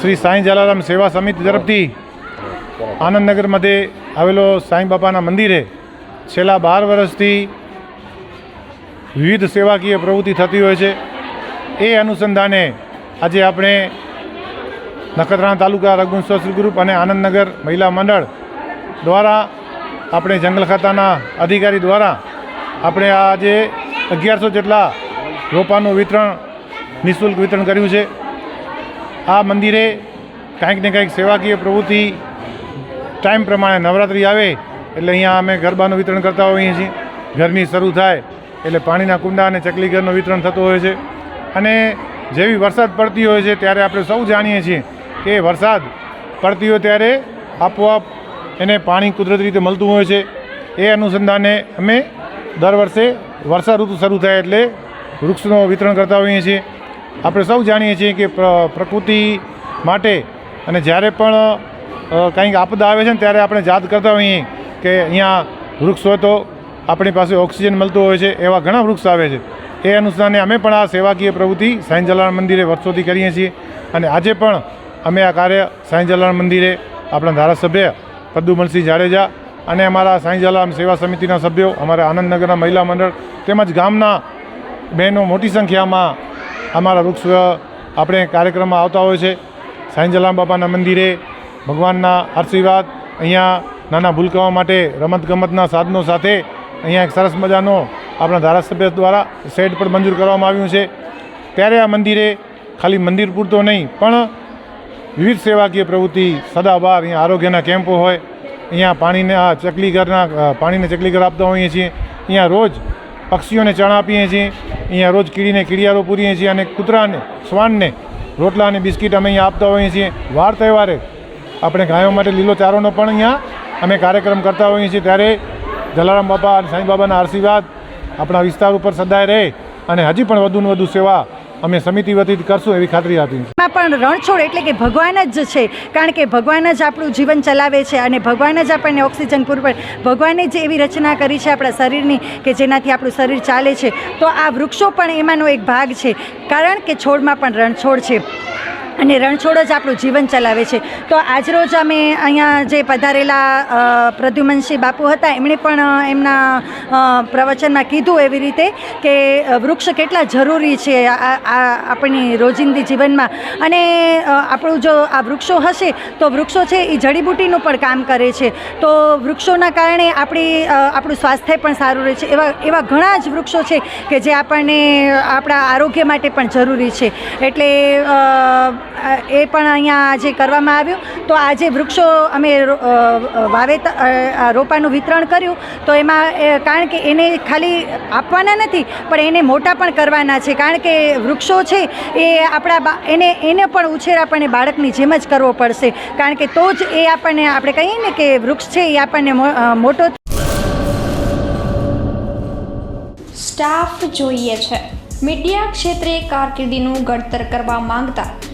શ્રી સાંઈ જલારામ સેવા સમિતિ તરફથી આનંદનગર મધ્યે આવેલો સાંઈ બાપાના મંદિરે છેલ્લા બાર વર્ષથી વિવિધ સેવાકીય પ્રવૃત્તિ થતી હોય છે. એ અનુસંધાને આજે આપણે નખત્રાણા તાલુકા રઘુવંશ સોશિયલ ગ્રુપ અને આનંદનગર મહિલા મંડળ દ્વારા આપણે જંગલ ખાતાના અધિકારી દ્વારા આપણે આજે અગિયારસો જેટલા રોપાનું વિતરણ નિઃશુલ્ક વિતરણ કર્યું છે. આ મંદિરે કાંઈક ને કાંઈક સેવાકીય પ્રવૃત્તિ ટાઈમ પ્રમાણે નવરાત્રિ આવે, એટલે અહીંયા અમે ગરબાનું વિતરણ કરતા હોઈએ છીએ. ગરમી શરૂ થાય, એટલે પાણીના કુંડા અને ચકલી ઘરનું વિતરણ થતું હોય છે. અને જેવી વરસાદ પડતી હોય છે, ત્યારે આપણે સૌ જાણીએ છીએ કે વરસાદ પડતી હોય ત્યારે આપોઆપ એને પાણી કુદરતી રીતે મળતું હોય છે. એ અનુસંધાને અમે દર વર્ષે વર્ષા ઋતુ શરૂ થાય એટલે વૃક્ષનું વિતરણ કરતા હોઈએ છીએ. આપણે સૌ જાણીએ છીએ કે પ્ર- પ્રકૃતિ માટે અને જ્યારે પણ કંઈક આપદા આવે છે ને ત્યારે આપણે યાદ કરતા હોઈએ કે અહીંયા વૃક્ષ હોય તો આપણી પાસે ઓક્સિજન મળતું હોય છે, એવા ઘણા વૃક્ષ આવે છે. એ અનુસારે અમે પણ આ સેવાકીય પ્રવૃત્તિ સાંઈ જલારામ મંદિરે વર્ષોથી કરીએ છીએ અને આજે પણ અમે આ કાર્ય સાંઈ જલારામ મંદિરે આપણા ધારાસભ્ય પદ્મુમલસિંહ જાડેજા અને અમારા સાંઈ જલારામ સેવા સમિતિના સભ્યો, અમારા આનંદનગરના મહિલા મંડળ તેમજ ગામના બહેનો મોટી સંખ્યામાં અમારા વૃક્ષ આપણે કાર્યક્રમમાં આવતા હોય છે. સાંઈ જલામ બાપાના મંદિરે ભગવાનના આશીર્વાદ અહીંયા નાના ભૂલકાઓ માટે રમતગમતના સાધનો સાથે અહીંયા એક સરસ મજાનો આપણા ધારાસભ્ય દ્વારા સેટ પણ મંજૂર કરવામાં આવ્યું છે. ત્યારે આ મંદિરે ખાલી મંદિર પૂરતો નહીં પણ વિવિધ સેવાકીય પ્રવૃત્તિ સદાબહાર અહીંયા આરોગ્યના કેમ્પો હોય અહીંયા પાણીના ચકલીઘરના અ, પાણીને ચકલીઘર આપતા હોઈએ છીએ. અહીંયા રોજ પક્ષીઓને ચણ આપીએ છીએ. અહીંયા રોજ કીડીને કીડિયારો પૂરીએ છીએ અને કૂતરાને, શ્વાનને રોટલા અને બિસ્કિટ અમે અહીંયા આપતા હોઈએ છીએ. વાર તહેવારે આપણે ગાયો માટે લીલો ચારોનો પણ અહીંયા અમે કાર્યક્રમ કરતા હોઈએ છીએ. ત્યારે જલારામ બાપા અને સાંઈ બાબાના આશીર્વાદ આપણા વિસ્તાર ઉપર સદાય રહે અને હજી પણ વધુને વધુ સેવા અમે સમિતિ વતી કરશું એવી ખાતરી આપી પણ રણછોડ એટલે કે ભગવાન જ છે. કારણ કે ભગવાન જ આપણું જીવન ચલાવે છે અને ભગવાન જ આપણને ઓક્સિજન પૂરું ભગવાને જ એવી રચના કરી છે આપણા શરીરની કે જેનાથી આપણું શરીર ચાલે છે. તો આ વૃક્ષો પણ એમાંનો એક ભાગ છે. કારણ કે છોડમાં પણ રણછોડ છે. અને રણછોડ જ આપણું જીવન ચલાવે છે. તો આજરોજ અમે અહીંયા જે પધારેલા પ્રદ્યુમનસિંહ બાપુ હતા, એમણે પણ એમના પ્રવચનમાં કીધું એવી રીતે કે વૃક્ષ કેટલા જરૂરી છે આપણી રોજિંદી જીવનમાં. અને આપણું જો આ વૃક્ષો હશે, તો વૃક્ષો છે એ જડીબુટીનું પણ કામ કરે છે. તો વૃક્ષોના કારણે આપણી આપણું સ્વાસ્થ્ય પણ સારું રહે છે. એવા એવા ઘણા જ વૃક્ષો છે કે જે આપણને આપણા આરોગ્ય માટે પણ જરૂરી છે. એટલે એ પણ અહીંયા આજે કરવામાં આવ્યું. તો આજે વૃક્ષો અમે વાવેતર રોપાનું વિતરણ કર્યું. તો એમાં કારણ કે એને ખાલી આપવાના નથી, પણ એને મોટા પણ કરવાના છે. કારણ કે વૃક્ષો છે, એ આપણા એને એને પણ ઉછેર આપણને બાળકની જેમ જ કરવો પડશે. કારણ કે તો જ એ આપણને, આપણે કહીએ ને કે વૃક્ષ છે, એ આપણને મોટો સ્ટાફ જોઈએ છે. મીડિયા ક્ષેત્રે કારકિર્દીનું ઘડતર કરવા માંગતા